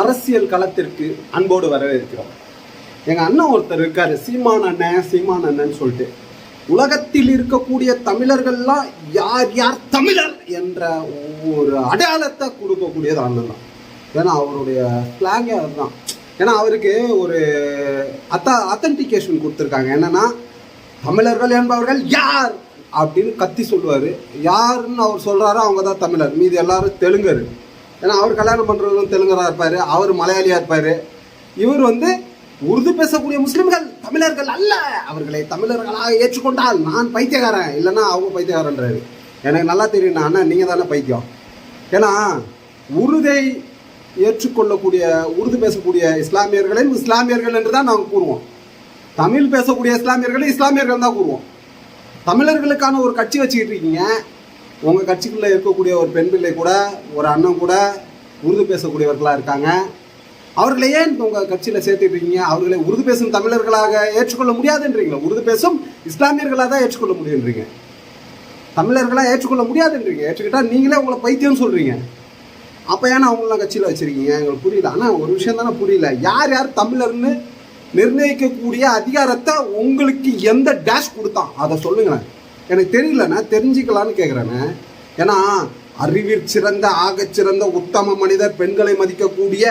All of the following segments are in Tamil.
அரசியல் களத்திற்கு அன்போடு வரவேற்கிறோம். எங்கள் அண்ணன் ஒருத்தர் இருக்கார் சீமான் அண்ணன் சீமான் அண்ணன் சொல்லிட்டு. உலகத்தில் இருக்கக்கூடிய தமிழர்கள்லாம் யார் யார் தமிழர் என்ற ஒரு அடையாளத்தை கொடுக்கக்கூடியது அண்ணன் தான். ஏன்னா அவருடைய ஸ்லாங்கே அதுதான். ஏன்னா அவருக்கு ஒரு அத்த அத்தன்டிகேஷன் கொடுத்துருக்காங்க. என்னன்னா தமிழர்கள் என்பவர்கள் யார்? அப்படின்னு கத்தி சொல்லுவார். யாருன்னு அவர் சொல்கிறாரோ அவங்க தான் தமிழர். மீதி எல்லாரும் தெலுங்கர். ஏன்னா அவர் கல்யாணம் பண்ணுறவரும் தெலுங்கராக இருப்பார் அவர் மலையாளியாக இருப்பார். இவர் வந்து உருது பேசக்கூடிய முஸ்லிம்கள் தமிழர்கள் அல்ல. அவர்களை தமிழர்களாக ஏற்றுக்கொண்டால் நான் பைத்தியக்காரன் இல்லைன்னா அவங்க பைத்தியக்காரன்றாரு. எனக்கு நல்லா தெரியும் நான் அண்ணா நீங்கள் தானே பைத்தியம். ஏன்னா உருதை ஏற்றுக்கொள்ளக்கூடிய உருது பேசக்கூடிய இஸ்லாமியர்களையும் இஸ்லாமியர்கள் என்று தான் நாங்கள் கூறுவோம். தமிழ் பேசக்கூடிய இஸ்லாமியர்களை இஸ்லாமியர்கள் தான் கூறுவோம். தமிழர்களுக்கான ஒரு கட்சி வச்சுக்கிட்டு இருக்கீங்க உங்கள் கட்சிக்குள்ளே இருக்கக்கூடிய ஒரு பெண் பிள்ளை கூட ஒரு அண்ணன் கூட உருது பேசக்கூடியவர்களாக இருக்காங்க. அவர்களை ஏன் உங்கள் கட்சியில் சேர்த்துட்டுருக்கீங்க அவர்களை உருது பேசும் தமிழர்களாக ஏற்றுக்கொள்ள முடியாதுன்றீங்களா? உருது பேசும் இஸ்லாமியர்களாக தான் ஏற்றுக்கொள்ள முடியுன்றீங்க. தமிழர்களாக ஏற்றுக்கொள்ள முடியாதுன்றீங்க. ஏற்றுக்கிட்டால் நீங்களே உங்களை பைத்தியம்னு சொல்கிறீங்க அப்போ ஏன்னா அவங்களாம் கட்சியில் வச்சுருக்கீங்க? எங்களுக்கு புரியல. ஆனால் ஒரு விஷயம் தானே புரியல. யார் யார் தமிழர்னு நிர்ணயிக்கக்கூடிய அதிகாரத்தை உங்களுக்கு எந்த டேஷ் கொடுத்தான்? அதை சொல்லுங்களேன். எனக்கு தெரியலண்ணே தெரிஞ்சுக்கலான்னு கேட்குறேண்ணே ஏன்னா அறிவிற் சிறந்த ஆகச்சிறந்த உத்தம மனிதர் பெண்களை மதிக்கக்கூடிய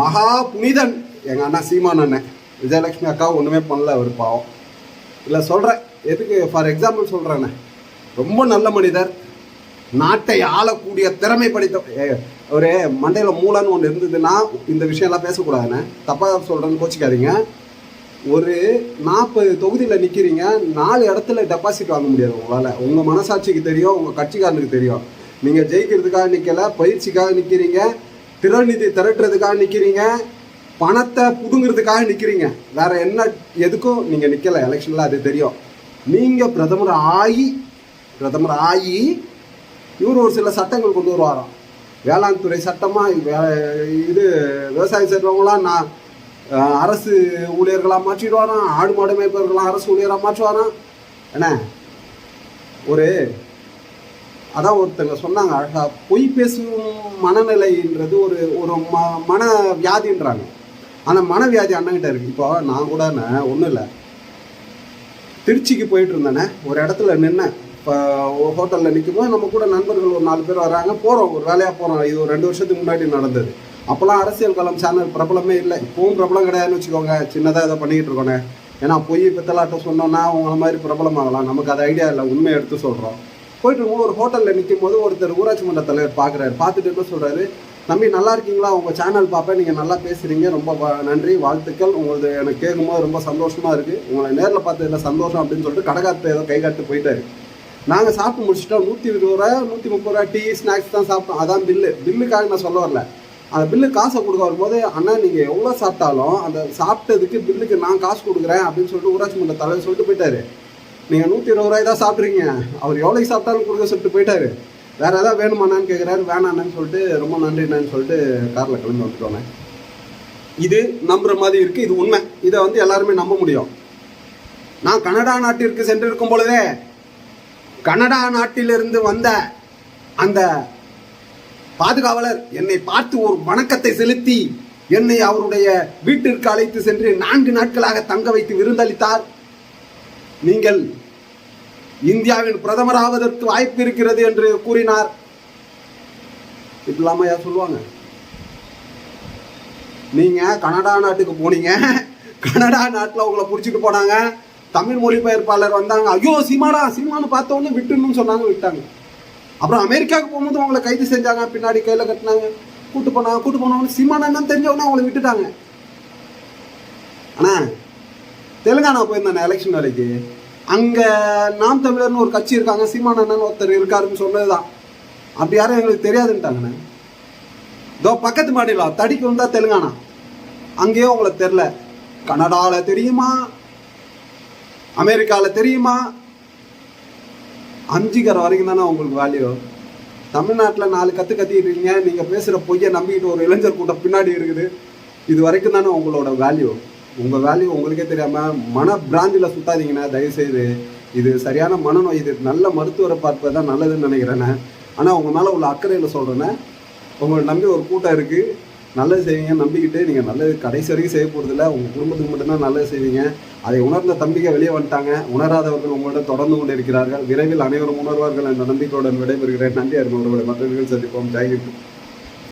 மகா புனிதன் எங்கள் அண்ணா சீமான் அண்ணன். விஜயலட்சுமி அக்கா ஒன்றுமே பண்ணல அவர் பாவம். இல்லை சொல்கிறேன் எதுக்கு ஃபார் எக்ஸாம்பிள் சொல்கிறேண்ணே ரொம்ப நல்ல மனிதர். நாட்டை ஆளக்கூடிய திறமை படித்த ஒரு மண்டையில் மூலன்னு ஒன்று இருந்ததுன்னா இந்த விஷயம்லாம் பேசக்கூடாதுண்ணே. தப்பாக சொல்கிறேன்னு கோச்சிக்காதீங்க. ஒரு நாற்பது தொகுதியில் நிற்கிறீங்க நாலு இடத்துல டெபாசிட் வாங்க முடியாது உங்களால். உங்கள் மனசாட்சிக்கு தெரியும் உங்கள் கட்சிக்காரனுக்கு தெரியும். நீங்கள் ஜெயிக்கிறதுக்காக நிற்கல பயிற்சிக்காக நிற்கிறீங்க திறநிதி நிதி திரட்டுறதுக்காக நிற்கிறீங்க பணத்தை புடுங்கிறதுக்காக நிற்கிறீங்க வேற என்ன எதுக்கும் நீங்கள் நிற்கலை எலெக்ஷனில் அது தெரியும். நீங்கள் பிரதமர் ஆகி பிரதமர் ஆகி இவர் ஒரு சில சட்டங்கள் கொண்டு வருவாராம். வேளாண் துறை சட்டமாக இது விவசாயம் செய்கிறவங்களாம் நான் அரசு ஊழியர்களாக மாற்றிடுவாராம் ஆடு மாடு மேய்ப்பவர்களாக அரசு ஊழியராக மாற்றுவாராம் என்ன? ஒரு அதான் ஒருத்தங்க சொன்னாங்க அழகா. பொய் பேசும் மனநிலைன்றது ஒரு ஒரு ம மன வியாதின்றாங்க. அந்த மனவியாதி அண்ணங்கிட்ட இருக்கு. இப்போ நான் கூட ஒன்றும் இல்லை. திருச்சிக்கு போயிட்டு இருந்தேனே ஒரு இடத்துல நின்னேன் இப்போ ஹோட்டலில் நிற்கும்போது நம்ம கூட நண்பர்கள் ஒரு நாலு பேர் வராங்க. போகிறோம் ஒரு வேலையாக போகிறோம் இது ஒரு ரெண்டு வருஷத்துக்கு முன்னாடி நடந்தது. அப்போல்லாம் அரசியல் களம் சேனல் பிரபலமே இல்லை. இப்போவும் பிரபலம் கிடையாதுன்னு வச்சுக்கோங்க. சின்னதாக இதை பண்ணிக்கிட்டு இருக்கோங்க ஏன்னா பொய் பித்தலாட்டம் சொன்னோன்னா அவங்கள மாதிரி பிரபலமாகலாம். நமக்கு அது ஐடியா இல்லை. உண்மையை எடுத்து சொல்கிறோம் போயிட்டு இருக்கும் ஒரு ஹோட்டலில் நிற்கும் போது ஒருத்தர் ஊராட்சி மன்ற தலைவர் பார்க்குறாரு. பார்த்துட்டு என்ன சொல்கிறாரு தம்பி நல்லா இருக்கீங்களா? உங்கள் சேனல் பார்ப்பேன். நீங்கள் நல்லா பேசுகிறீங்க ரொம்ப நன்றி. வாழ்த்துக்கள். உங்களது எனக்கு கேட்கும்போது ரொம்ப சந்தோஷமாக இருக்குது உங்களை நேரில் பார்த்ததில் சந்தோஷம்? அப்படின்னு சொல்லிட்டு கடைக்காரத்தை ஏதோ கை காட்டு போயிட்டாரு. நாங்கள் சாப்பிட்டு முடிச்சிட்டோம். நூற்றி இருபது ரூபா நூற்றி முப்பது ரூபா டீ ஸ்நாக்ஸ் தான் சாப்பிட்டோம். அதான் பில்லு பில்லுக்காக நான் சொல்ல வரல. அந்த பில்லு காசை கொடுக்க வரும்போது அண்ணா நீங்கள் எவ்வளோ சாப்பிட்டாலும் அந்த சாப்பிட்டதுக்கு பில்லுக்கு நான் காசு கொடுக்குறேன் அப்படின்னு சொல்லிட்டு ஊராட்சி மன்ற தலைவர் சொல்லிட்டு போயிட்டாரு. நீங்கள் நூற்றி இருபது ரூபாய் தான் சாப்பிட்றீங்க. அவர் எவ்வளோக்கு சாப்பிட்டாலும் கொடுக்க சொல்லிட்டு போயிட்டாரு. வேறு ஏதாவது வேணுமாண்ணான்னு கேட்குறாரு வேணாண்ணான்னு சொல்லிட்டு ரொம்ப நன்றிண்ணான்னு சொல்லிட்டு காரில் கிளம்பி வந்துட்டோன்னே இது நம்புற மாதிரி இருக்குது இது உண்மை. இதை வந்து எல்லாருமே நம்ப முடியும். நான் கனடா நாட்டிற்கு சென்றிருக்கும் பொழுதே கனடா நாட்டிலிருந்து வந்த அந்த பாதுகாவலர் என்னை பார்த்து ஒரு வணக்கத்தை செலுத்தி என்னை அவருடைய வீட்டிற்கு அழைத்து சென்று நான்கு நாட்களாக தங்க வைத்து விருந்தளித்தார். நீங்கள் இந்தியாவின் பிரதமராவதற்கு வாய்ப்பு இருக்கிறது என்று கூறினார். இப்படிலாமா யார் சொல்லுவாங்க? நீங்க கனடா நாட்டுக்கு போனீங்க. கனடா நாட்டில் உங்களை பிடிச்சிட்டு போனாங்க. தமிழ் மொழிபெயர்ப்பாளர் வந்தாங்க. ஐயோ சீமாடா சீமானு பார்த்த விட்டுன்னு விட்டுணும்னு சொன்னாங்க விட்டாங்க. அப்புறம் அமெரிக்காவுக்கு போகும்போது அவங்களை கைது செஞ்சாங்க பின்னாடி கையில் கட்டினாங்க. கூட்டு போனாங்க கூட்டு போனவங்க சீமானா என்னன்னு தெரிஞ்சவொடனே அவங்களை விட்டுட்டாங்க. அண்ணா தெலுங்கானா போயிருந்தானே எலெக்ஷன் வேலைக்கு? அங்கே நாம் தமிழர்னு ஒரு கட்சி இருக்காங்க சீமானண்ணன் ஒருத்தர் இருக்காருன்னு சொன்னதுதான். அப்படி யாரும் எங்களுக்கு தெரியாதுன்ட்டாங்கண்ணே. இதோ பக்கத்து மாநிலம் தடிக்கு வந்தால் தெலுங்கானா. அங்கேயும் உங்களுக்கு தெரில கனடாவில் தெரியுமா? அமெரிக்காவில் தெரியுமா? அஞ்சுக்கிற வரைக்கும் தானே உங்களுக்கு வேல்யூ தமிழ்நாட்டில் நாலு கற்று கத்திட்டு இருக்கீங்க. நீங்கள் பேசுகிற பொய்யை நம்பிக்கிட்டு ஒரு இளைஞர் கூட்டம் பின்னாடி இருக்குது. இது வரைக்கும் தானே உங்களோட வேல்யூ உங்கள் வேல்யூ உங்களுக்கே தெரியாமல் மன பிராந்தியில் சுத்தாதீங்கண்ணா தயவுசெய்து. இது சரியான மனநோய் இது நல்ல மருத்துவரை பார்ப்பது தான் நல்லதுன்னு நினைக்கிறேண்ணே. ஆனால் உங்கள் மேலே உள்ள அக்கறையில் சொல்கிறேன்னே உங்களை நம்பி ஒரு கூட்டம் இருக்குது நல்லது செய்வீங்க நம்பிக்கிட்டு நீங்கள் நல்லது கடைசி வரைக்கும் செய்ய போகிறதில்ல உங்கள் குடும்பத்துக்கு மட்டும்தான் நல்லது செய்வீங்க. அதை உணர்ந்த தம்பிக்கை வெளியே வந்துட்டாங்க. உணராதவர்கள் உங்களிடம் தொடர்ந்து கொண்டு இருக்கிறார்கள் விரைவில் அனைவரும் உணர்வார்கள் என்ற நம்பிக்கையுடன் விடைபெறுகிறேன். நன்றி அறிமுறை மற்றவர்கள் சந்திப்போம். ஜெயகிட்டு